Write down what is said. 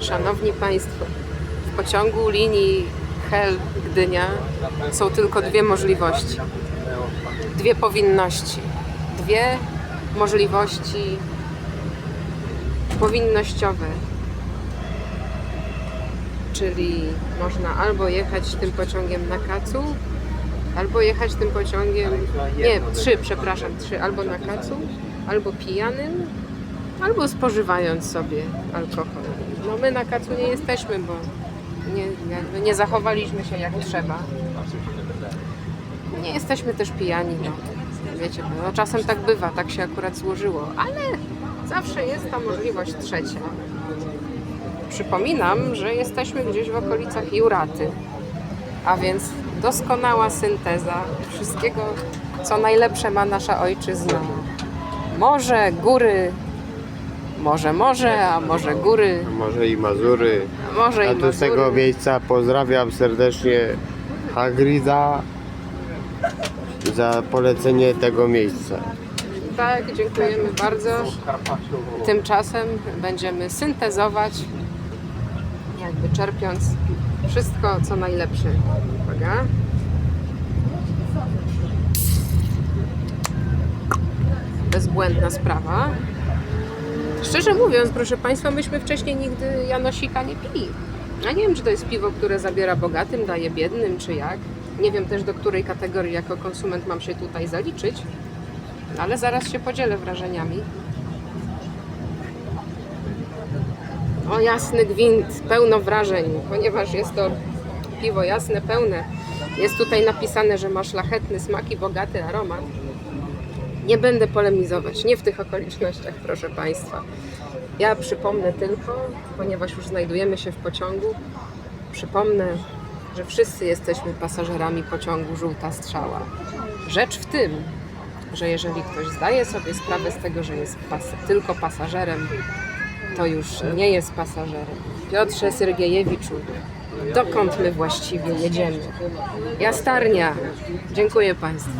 Szanowni Państwo, w pociągu linii Hel Gdynia są tylko dwie możliwości. Dwie powinności. Dwie możliwości powinnościowe. Czyli można albo jechać tym pociągiem na kacu, albo jechać tym pociągiem. Nie, trzy, przepraszam, trzy. Albo na kacu, albo pijanym, albo spożywając sobie alkohol. No my na kacu nie jesteśmy, bo nie, nie zachowaliśmy się jak trzeba. Nie jesteśmy też pijani, no. Wiecie, no czasem tak bywa, tak się akurat złożyło, ale zawsze jest ta możliwość trzecia. Przypominam, że jesteśmy gdzieś w okolicach Juraty, a więc doskonała synteza wszystkiego, co najlepsze ma nasza ojczyzna. Morze, góry, może morze, a może góry, Może i Mazury. a może i tu z tego Mazury. miejsca pozdrawiam serdecznie Hagrida za polecenie tego miejsca. Tak, dziękujemy bardzo. Tymczasem będziemy syntezować, jakby czerpiąc wszystko, co najlepsze. Uwaga. Bezbłędna sprawa. Szczerze mówiąc, proszę Państwa, myśmy wcześniej nigdy Janosika nie pili. Ja nie wiem, czy to jest piwo, które zabiera bogatym, daje biednym, czy jak. Nie wiem też, do której kategorii jako konsument mam się tutaj zaliczyć, ale zaraz się podzielę wrażeniami. O jasny gwint, pełno wrażeń, ponieważ jest to piwo jasne, pełne. Jest tutaj napisane, że ma szlachetny smak i bogaty aromat. Nie będę polemizować, nie w tych okolicznościach, proszę Państwa. Ja przypomnę tylko, ponieważ już znajdujemy się w pociągu, przypomnę, że wszyscy jesteśmy pasażerami pociągu Żółta Strzała. Rzecz w tym, że jeżeli ktoś zdaje sobie sprawę z tego, że jest pas tylko pasażerem, to już nie jest pasażerem. Piotrze Syrgiejewiczu, dokąd my właściwie jedziemy? Jastarnia. Dziękuję Państwu.